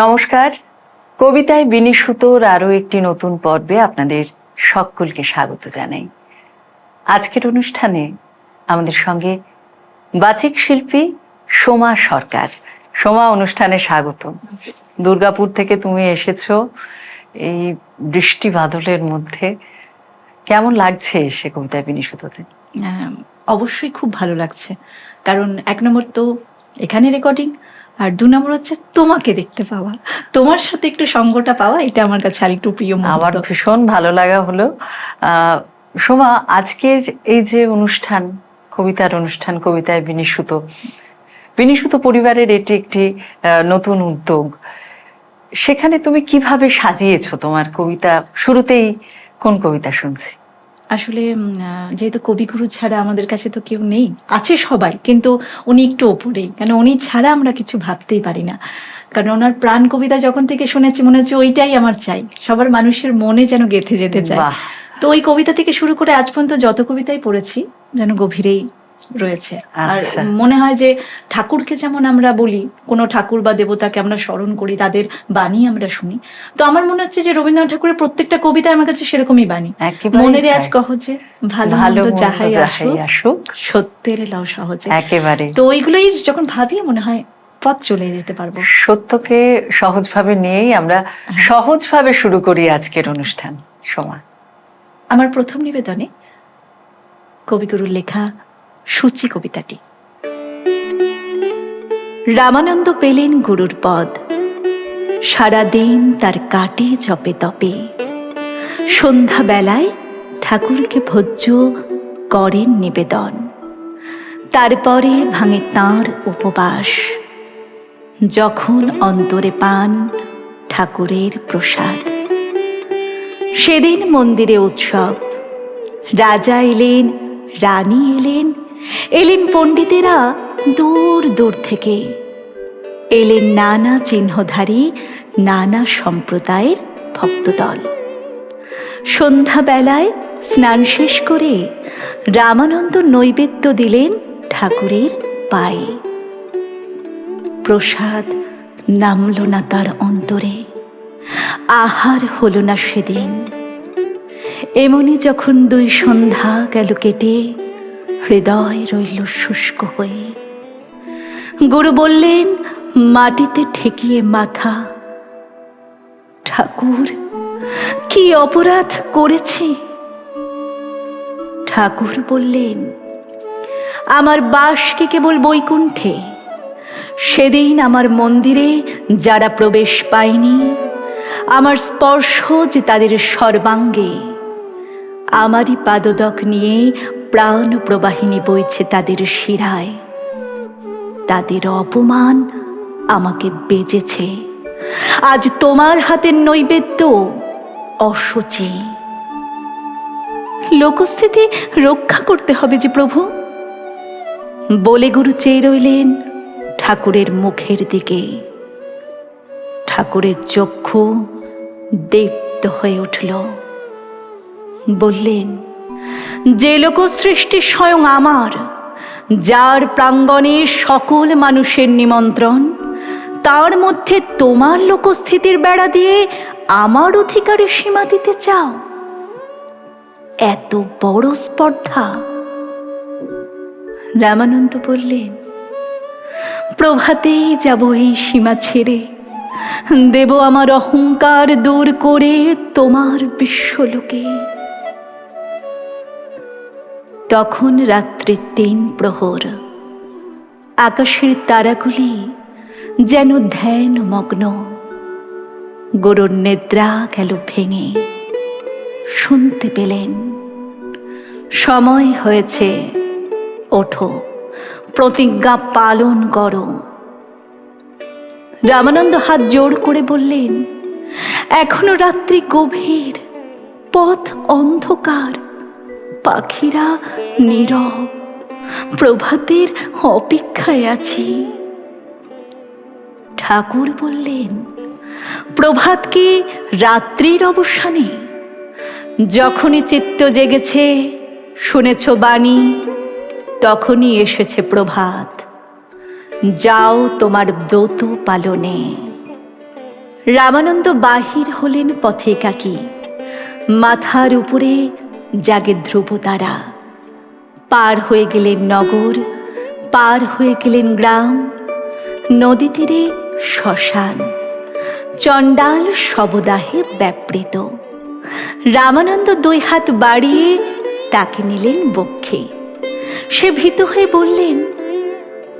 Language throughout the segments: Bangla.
নমস্কার। কবিতায় বিনিশুতোর আরও একটি নতুন পর্বে আপনাদের সকলকে স্বাগত জানাই। আজকের অনুষ্ঠানে আমাদের সঙ্গে বাচিক শিল্পী সোমা সরকার। সোমা অনুষ্ঠানে স্বাগত দুর্গাপুর থেকে তুমি এসেছ। এই বৃষ্টি বাদলের মধ্যে কেমন লাগছে এসে কবিতায় বিনিশুতোতে হ্যাঁ, অবশ্যই খুব ভালো লাগছে। কারণ এক নম্বর তো এখানে রেকর্ডিং আর দু নম্বর হচ্ছে তোমাকে দেখতে পাওয়া। তোমার সাথে একটু সঙ্গটা পাওয়া, এটা আমার কাছে আরেকটু প্রিয় আমার ভীষণ ভালো লাগা হলো। সোমা, আজকের এই যে অনুষ্ঠান, কবিতার অনুষ্ঠান, কবিতায় বিনিশুত বিনিশুত পরিবারের এটি একটি নতুন উদ্যোগ। সেখানে তুমি কীভাবে সাজিয়েছো তোমার কবিতা? শুরুতেই কোন কবিতা শুনছি? আসলে যেহেতু কবিগুরু ছাড়া আমাদের কাছে তো কেউ নেই আছে সবাই কিন্তু উনি একটু ওপরেই। কেন উনি ছাড়া আমরা কিছু ভাবতেই পারি না। কারণ ওনার প্রাণ কবিতা যখন থেকে শুনেছি মনে হচ্ছে ওইটাই আমার চাই। সবার মানুষের মনে যেন গেঁথে যেতে চায়। তো ওই কবিতা থেকে শুরু করে আজ পর্যন্ত যত কবিতাই পড়েছি যেন গভীরেই রয়েছে। আর আচ্ছা। মনে হয় যে ঠাকুরকে যেমন আমরা বলি কোনো ঠাকুর বা দেবতাকে আমরা স্মরণ করি তাদের বাণী আমরা শুনি। তো আমার মনে হচ্ছে যে রবীন্দ্রনাথ ঠাকুরের প্রত্যেকটা কবিতা আমার কাছে সেরকমই বাণী। মনের আজ। কহজে ভালো ভালো যাহাই আসুক সত্যের লও সহজে। একেবারে তো ওইগুলোই যখন ভাবি মনে হয় পথ চলে যেতে পারব। সত্যকে সহজভাবে নিয়েই আমরা সহজভাবে শুরু করি আজকের অনুষ্ঠান। সোমা। আমার প্রথম নিবেদনে কবিগুরুর লেখা সূচি কবিতাটি। রামানন্দ পেলেন গুরুর পদ। সারাদিন তার কাটে জপে তপে। সন্ধ্যাবেলায় ঠাকুরকে ভোজ্য করেন নিবেদন। তারপরে ভাঙে তাঁর উপবাস। যখন অন্তরে পান ঠাকুরের প্রসাদ। সেদিন মন্দিরে উৎসব। রাজা এলেন, রানী এলেন এলেন পণ্ডিতেরা দূর দূর থেকে। এলেন নানা চিহ্নধারী, নানা সম্প্রদায়ের ভক্তদল। সন্ধ্যাবেলায় স্নান শেষ করে রামানন্দ নৈবেদ্য দিলেন ঠাকুরের পায়ে। প্রসাদ নামল না তার অন্তরে। আহার হল না সেদিন। এমনি যখন দুই সন্ধ্যা গেল কেটে হৃদয় রইল শুষ্ক হয়ে। গুরু বললেন, মাটিতে ঠেকিয়ে মাথা। ঠাকুর, কি অপরাধ করেছি? ঠাকুর বললেন, আমার বাসকে কেবল বৈকুণ্ঠে। সেদিন আমার মন্দিরে যারা প্রবেশ পায়নি, আমার স্পর্শ যে তাদের সর্বাঙ্গে। আমারই পাদদক নিয়ে প্রাণ প্রবাহিনী বইছে তাদের শিরায়। তাদের অপমান আমাকে বেজেছে। আজ তোমার হাতের নৈবেদ্য অসুচি। লোকস্থিতি রক্ষা করতে হবে যে প্রভু। বলে গুরু চেয়ে রইলেন ঠাকুরের মুখের দিকে। ঠাকুরের চক্ষু দীপ্ত হয়ে উঠল। বললেন যে লোক সৃষ্টি স্বয়ং আমার, যার প্রাঙ্গণে সকল মানুষের নিমন্ত্রণ, তার মধ্যে তোমার লোকস্থিতির বেড়া দিয়ে আমার অধিকারে সীমা দিতে চাও। এত বড় স্পর্ধা। রামানন্দ বললেন, প্রভাতেই যাব এই সীমা ছেড়ে। দেব আমার অহংকার দূর করে তোমার বিশ্বলোকে। তখন রাত্রি তিন প্রহর। আকাশের তারাগুলি যেন ধ্যান মগ্ন গরুর নিদ্রা গেল ভেঙে। শুনতে পেলেন, সময় হয়েছে, ওঠো, প্রতিজ্ঞা পালন করো। রামানন্দ হাত জোর করে বললেন, এখনও রাত্রি গভীর, পথ অন্ধকার। পাখিরা নীরব। প্রভাতের অপেক্ষায় আছি। ঠাকুর বললেন প্রভাত কি রাত্রির অবসানে, যখনই চিত্ত জেগেছে, শুনেছ বাণী, তখনই এসেছে প্রভাত। যাও তোমার ব্রত পালনে। রামানন্দ বাহির হলেন পথে একাকী মাথার উপরে জাগে ধ্রুব তারা। পার হয়ে গেলেন নগর, পার হয়ে গেলেন গ্রাম, নদী তীরে শ্মশান, চণ্ডাল শবদাহে ব্যাপৃত। রামানন্দ দুই হাত বাড়িয়ে তাকে নিলেন বক্ষে। সে ভীত হয়ে বললেন,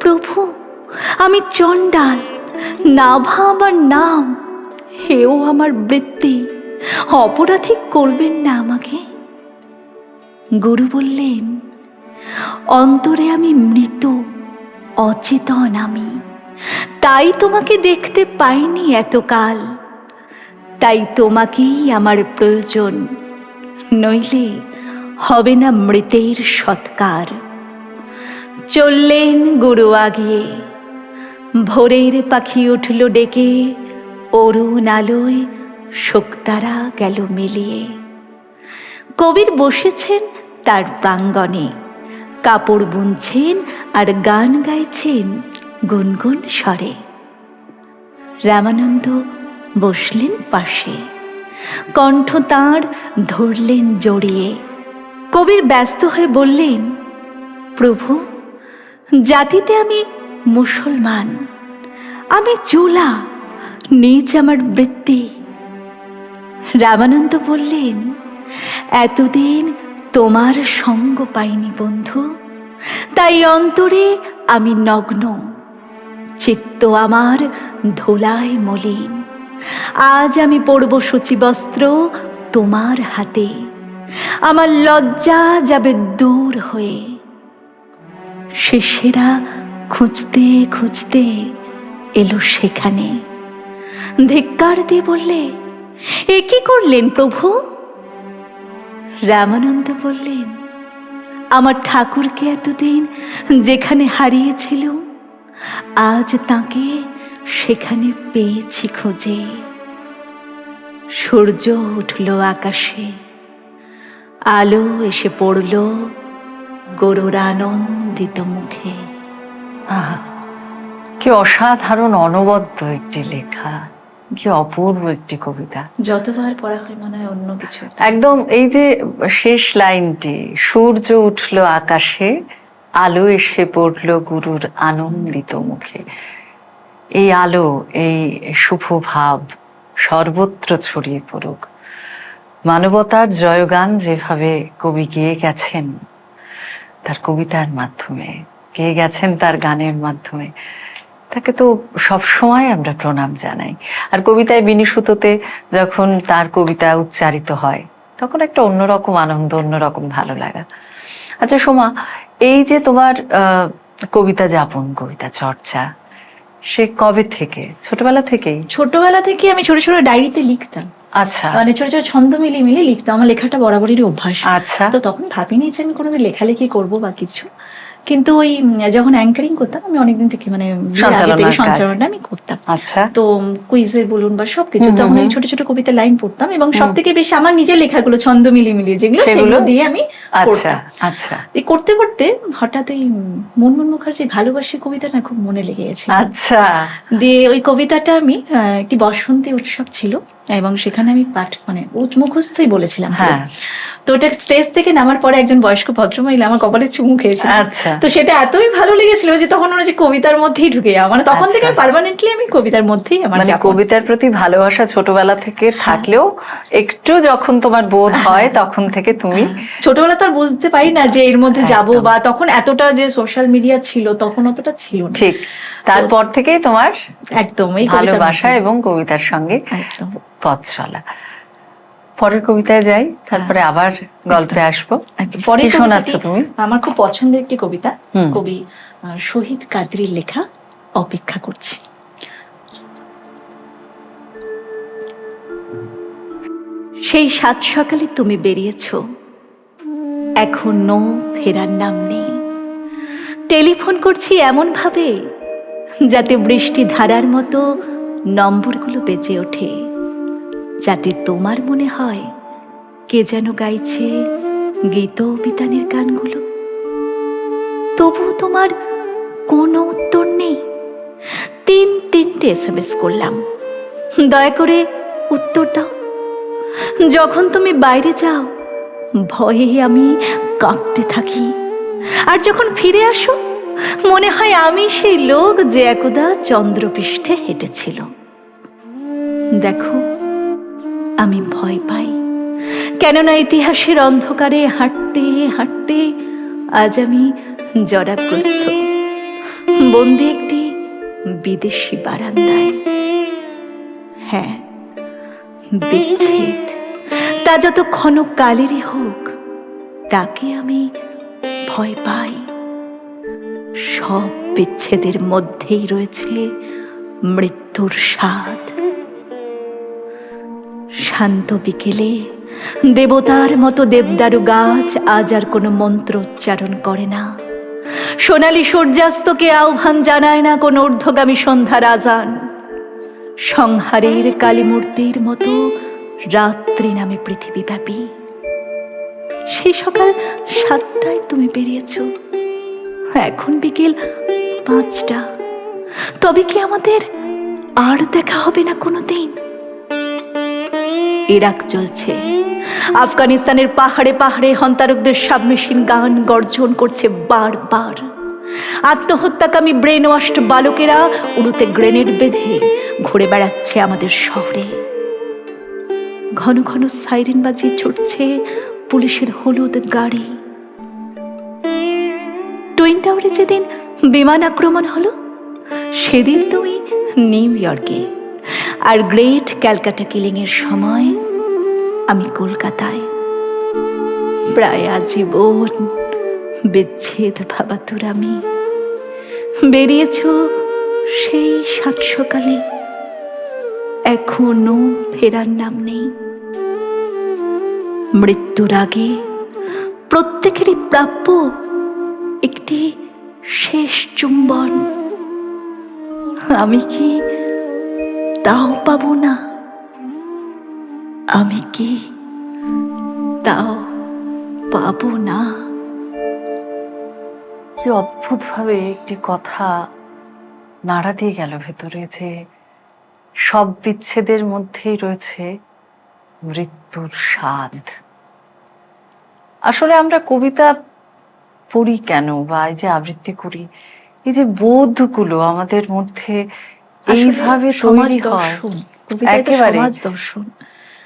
প্রভু, আমি চণ্ডাল, নাভা আমার নাম, হেও আমার বৃত্তি, অপরাধী করবেন না আমাকে। গুরু বললেন, অন্তরে আমি মৃত, অচেতন আমি। তাই তোমাকে দেখতে পাইনি এতকাল। তাই তোমাকেই আমার প্রয়োজন। নইলে হবে না মৃতের সৎকার। চললেন গুরু আগিয়ে। ভোরের পাখি উঠল ডেকে, অরুণ আলোয় শোকতারা গেল মিলিয়ে। কবির বসেছেন তার প্রাঙ্গণে। কাপড় বুনছেন আর গান গাইছেন গুনগুন স্বরে। রামানন্দ বসলেন পাশে। কণ্ঠ তাঁর ধরলেন জড়িয়ে কবির ব্যস্ত হয়ে বললেন, প্রভু, জাতিতে আমি মুসলমান। আমি জোলা নিজ আমার বৃত্তি। রামানন্দ বললেন, এতদিন তোমার সঙ্গ পাইনি বন্ধু। তাই অন্তরে আমি নগ্ন। চিত্ত আমার ধোলায় মলিন। আজ আমি পরব সূচি বস্ত্র তোমার হাতে। আমার লজ্জা যাবে দূর হয়ে। শিষ্যেরা খুঁজতে খুঁজতে এলো সেখানে। ধিক্কার দিয়ে বললে, এ কি করলেন প্রভু? রামানন্দ বললেন, আমার ঠাকুরকে এতদিন যেখানে হারিয়েছিল আজ তাকে সেখানে পেয়েছি খুঁজে। সূর্য উঠল আকাশে, আলো এসে পড়ল গরুর আনন্দিত মুখে। আহা, কি অসাধারণ অনবদ্য একটি লেখা। কি অপূর্ব একটি কবিতা। যতবার পড়া হয় মনে হয় অন্য কিছু। একদম এই যে শেষ লাইনটি সূর্য উঠল আকাশে আলো এসে পড়ল গুরুর আনন্দিত মুখে। এই আলো এই শুভ ভাব সর্বত্র ছড়িয়ে পড়ুক। মানবতার জয়গান যেভাবে কবি গেয়ে গেছেন তার কবিতার মাধ্যমে গেয়ে গেছেন তার গানের মাধ্যমে তাকে তো সব সময় আমরা প্রণাম জানাই। আর কবিতায় বিনিশুতোতে যখন তার কবিতা উচ্চারিত হয় তখন একটা অন্যরকম আনন্দ অন্যরকম ভালো লাগা। আচ্ছা সোমা এই যে তোমার কবিতা যাপন কবিতা চর্চা সে কবে থেকে? ছোটবেলা থেকেই? ছোটবেলা থেকে আমি ছোট ছোট ডায়েরিতে লিখতাম। আচ্ছা। মানে ছোট ছোট ছন্দ মিলিয়ে মিলিয়ে লিখতাম। আমার লেখাটা বরাবরই অভ্যাস। আচ্ছা। তো তখন ভাবিনি যে আমি কোনোদিন লেখালেখি করব বা কিছু। কিন্তু ওই যখন অ্যাঙ্কারিং করতাম আমি অনেকদিন থেকে মানে। সঞ্চালনটা আমি করতাম। আচ্ছা। তো কুইজে বলুন বা সবকিছু তখন ওই ছোট ছোট কবিতা লাইন পড়তাম এবং সব থেকে বেশি আমার নিজের লেখাগুলো ছন্দ মিলিয়ে মিলিয়ে যেগুলো সেগুলো? দিয়ে আমি আচ্ছা আচ্ছা। এই করতে করতে হঠাৎ ওই মনমোহন মুখার্জি ভালোবাসি কবিতা না খুব মনে লেগে গেছে আচ্ছা। দিয়ে ওই কবিতাটা আমি একটি বসন্তী উৎসব ছিল। এবং সেখানে আমি পাঠ মানে মুখস্থই বলেছিলাম। হ্যাঁ। তো ওটা স্টেজ থেকে নামার পরে একজন বয়স্ক ভদ্রমহিলা আমার কপালে চুমু খেয়েছিল। আচ্ছা। তো সেটা এতই ভালো লেগেছিল যে তখন ওরা যে কবিতার মধ্যেই ঢুকে মানে তখন থেকে আচ্ছা। পার্মানেন্টলি আমি কবিতার মধ্যেই আমার মানে কবিতার প্রতি ভালোবাসা ছোটবেলা থেকে থাকলেও একটু যখন তোমার বোধ হয়। তখন থেকে তুমি হ্যাঁ। ছোটবেলা তো আর বুঝতে পারি না যে এর মধ্যে যাব বা তখন এতটা যে সোশ্যাল মিডিয়া ছিল তখন অতটা ছিল না। ঠিক। তারপর থেকেই তোমার একদম এই কবিতার ভালোবাসা এবং কবিতার সঙ্গে পথ চলা পরের কবিতায় যাই তারপরে আবার গল্পে আসব। পরের শোনাচ্ছ তুমি? আমার খুব পছন্দের একটি কবিতা। কবি শহীদ কাদরির লেখা অপেক্ষা করছি। সেই সাত সকালে তুমি বেরিয়েছ। এখনও ফেরার নাম নেই। টেলিফোন করছি এমন ভাবে যাতে বৃষ্টি ধারার মতো নম্বরগুলো বেজে ওঠে, যাতে তোমার মনে হয় কে যেন গাইছে গীত বিতানের গানগুলো। তবু তোমার কোনো উত্তর নেই। তিন তিনটে এস এম এস করলাম। দয়া করে উত্তর দাও। যখন তুমি বাইরে যাও, ভয়ে আমি কাঁপতে থাকি। আর যখন ফিরে আসো মনে হয় আমি সেই লোক যে একদা চন্দ্রপৃষ্ঠে হেঁটেছিল। দেখো, আমি ভয় পাই। কেননা ইতিহাসের অন্ধকারে হাঁটতে হাঁটতে আজ আমি জরাগ্রস্ত। বন্দি একটি বিদেশি বারান্দায়। হ্যাঁ বিচ্ছেদ। তা যত ক্ষণ কালেরই হোক, তাকে আমি ভয় পাই। সব বিচ্ছেদের মধ্যেই রয়েছে মৃত্যুর স্বাদ। শান্ত বিকেলে দেবতার মতো দেবদারু গাছ আজ আর কোনো মন্ত্র উচ্চারণ করে না। সোনালি সূর্যাস্তকে আহ্বান জানায় না কোনো ঊর্ধ্বগামী সন্ধ্যার আজান সংহারের কালীমূর্তির মতো রাত্রি নামে পৃথিবীব্যাপী। সেই সকাল সাতটায় তুমি বেরিয়েছ। এখন বিকেল পাঁচটা। তবে কি আমাদের আর দেখা হবে না কোনো দিন ইরাক চলছে। আফগানিস্তানের পাহাড়ে পাহাড়ে হন্তারকদের সাবমেশিন গান গর্জন করছে বারবার। আত্মহত্যাকামী ব্রেন ওয়াস্ট বালকেরা উড়ুতে গ্রেনেড বেঁধে ঘুরে বেড়াচ্ছে আমাদের শহরে। ঘন ঘন সাইরেন বাজিয়ে ছুটছে পুলিশের হলুদ গাড়ি। টুইন টাওয়ারে যেদিন বিমান আক্রমণ হলো, সেদিন তুমি নিউ ইয়র্কে আর গ্রেট ক্যালকাটা কিলিংয়ের সময় আমি কলকাতায়। প্রায় আজীবন বিচ্ছেদ ভাবাতুর আমি। বেরিয়েছ সেই সাত সকালে। এখনও ফেরার নাম নেই। মৃত্যুর আগে প্রত্যেকেরই প্রাপ্য একটি শেষ চুম্বন। আমি কি তাও পাবো না? আমি কি তাও পাবো না? কি অদ্ভুত ভাবে একটি কথা নাড়া দিয়ে গেল ভেতরে যে সব বিচ্ছেদের মধ্যেই রয়েছে মৃত্যুর স্বাদ। আসলে আমরা কবিতা পড়ি কেন বা এই যে আবৃত্তি করি এই যে বোধগুলো আমাদের মধ্যে এইভাবে তৈরি হয়। একেবারে। দর্শন।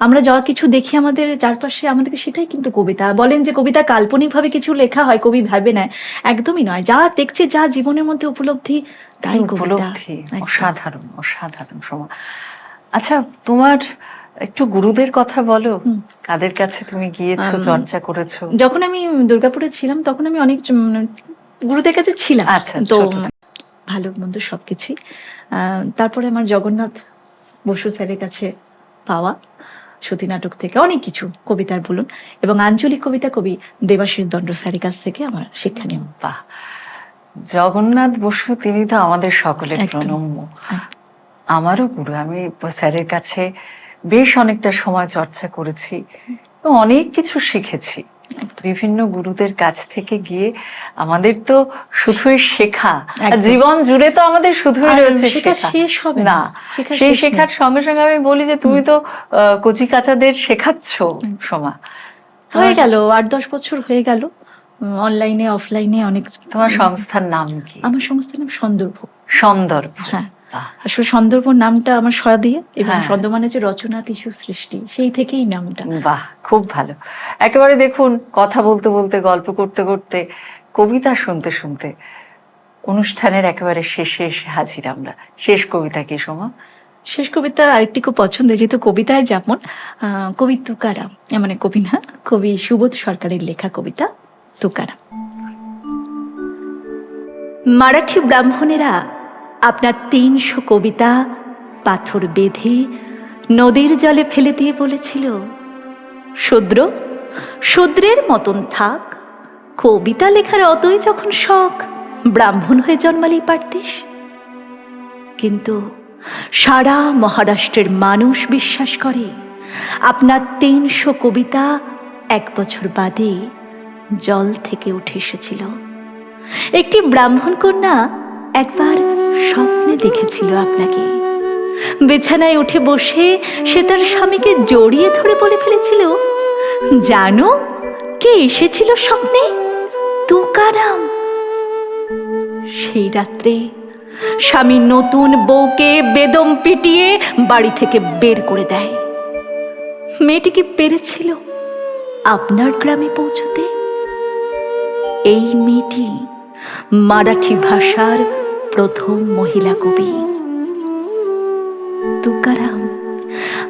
আমরা যা কিছু দেখি আমাদের চারপাশে আমাদেরকে সেটাই কিন্তু কবিতা। বলেন যে কবিতা কাল্পনিক ভাবে কিছু লেখা হয় কবি ভাবে নেয় একদমই নয়। যা দেখছে যা জীবনের মধ্যে উপলব্ধি তাই উপলব্ধি। অসাধারণ অসাধারণ সমা আচ্ছা তোমার একটু গুরুদের কথা বলো। কাদের কাছে তুমি গিয়েছো চর্চা করেছ? যখন আমি দুর্গাপুরে ছিলাম তখন আমি অনেক গুরুদের কাছে ছিলাম। আচ্ছা, তো ভালো মন্দ সবকিছুই। তারপরে আমার জগন্নাথ বসু স্যারের কাছে পাওয়া সতী নাটক থেকে অনেক কিছু কবিতার বলুন এবং আঞ্চলিক কবিতা কবি দেবাশিস দণ্ড স্যারের কাছ থেকে আমার শিক্ষা নেওয়া বাহ! জগন্নাথ বসু তিনি তো আমাদের সকলের। প্রণম্য। আমারও গুরু। আমি স্যারের কাছে বেশ অনেকটা সময় চর্চা করেছি এবং অনেক কিছু শিখেছি। বিভিন্ন গুরুদের কাছ থেকে গিয়ে আমাদের তো শুধুই শেখা। জীবন জুড়ে তো আমাদের শুধুই রয়েছে শেষ হবে না সেই শেখার সঙ্গে সঙ্গে আমি বলি যে তুমি তো কচি কাচাদের শেখাচ্ছ সোমা। হয়ে গেল আট দশ বছর হয়ে গেল। অনলাইনে অফলাইনে অনেক তোমার সংস্থার নাম কি? আমার সংস্থার নাম সন্দর্ভ। সন্দর্ভ। হ্যাঁ। আসলে সন্দর্ভ নামটা আমার স দিয়ে এবং হ্যাঁ। সন্দ মানে হচ্ছে রচনা কিছু সৃষ্টি সেই থেকেই নামটা। বাহ খুব ভালো। একেবারে দেখুন কথা বলতে বলতে গল্প করতে করতে কবিতা শুনতে শুনতে অনুষ্ঠানের একেবারে শেষে এসে হাজির আমরা। শেষ কবিতা কি সমা? শেষ কবিতা আরেকটি খুব পছন্দের যেহেতু কবিতায় যেমন আহ, কবি তুকারাম মানে কবি না কবি সুবোধ সরকারের লেখা কবিতা তুকারাম। মারাঠি ব্রাহ্মণেরা আপনার তিনশো কবিতা পাথর বেঁধে নদীর জলে ফেলে দিয়ে বলেছিল, শূদ্র, শূদ্রের মতন থাক। কবিতা লেখার অতই যখন শখ, ব্রাহ্মণ হয়ে জন্মালেই পারতিস। কিন্তু সারা মহারাষ্ট্রের মানুষ বিশ্বাস করে, আপনার তিনশো কবিতা এক বছর বাদে জল থেকে উঠে এসেছিল। একটি ব্রাহ্মণ কন্যা একবার স্বপ্নে দেখেছিল আপনাকে। বিছানায় উঠে বসে সে তার স্বামীকে জড়িয়ে ধরে বলে ফেলেছিল, জানো কে এসেছিল স্বপ্নে? তুকারাম। সেই রাত্রে স্বামী নতুন বউকে বেদম পিটিয়ে বাড়ি থেকে বের করে দেয়। মেয়েটি কি পেরেছিল আপনার গ্রামে পৌঁছতে। এই মেয়েটি মারাঠি ভাষার প্রথম মহিলা কবি। তুকারাম,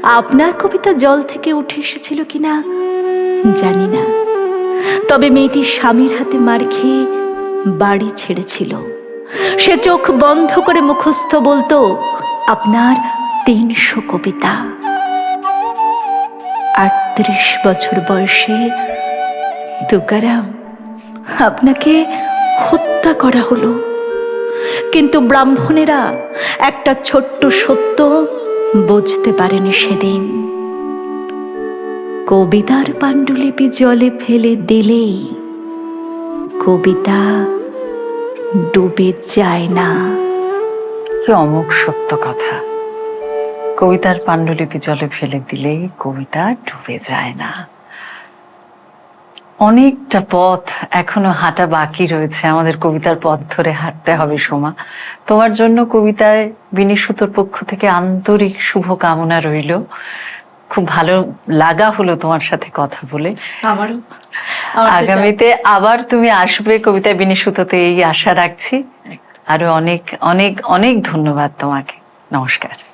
আপনার কবিতা জল থেকে উঠে এসেছিল কিনা জানি না। তবে মেয়েটি স্বামীর হাতে মার খেয়ে বাড়ি ছেড়েছিল। সে চোখ বন্ধ করে মুখস্থ বলতো, আপনার তিনশো কবিতা। আটত্রিশ বছর বয়সে তুকারাম আপনাকে হত্যা করা হলো। কিন্তু ব্রাহ্মণেরা একটা ছোট্ট সত্য বুঝতে পারেনি সেদিন। কবিতার পাণ্ডুলিপি জলে ফেলে দিলেই কবিতা ডুবে যায় না। কি অমুক সত্য কথা। কবিতার পাণ্ডুলিপি জলে ফেলে দিলেই কবিতা ডুবে যায় না। অনেকটা পথ এখনও হাঁটা বাকি রয়েছে। আমাদের কবিতার পথ ধরে হাঁটতে হবে সোমা। তোমার জন্য কবিতায় বিনিশুতর পক্ষ থেকে আন্তরিক শুভ কামনা রইল। খুব ভালো লাগা হলো তোমার সাথে কথা বলে। আমারও। আগামীতে আবার তুমি আসবে কবিতা বিনিশুততে এই আশা রাখছি। আরও অনেক অনেক অনেক ধন্যবাদ তোমাকে। নমস্কার।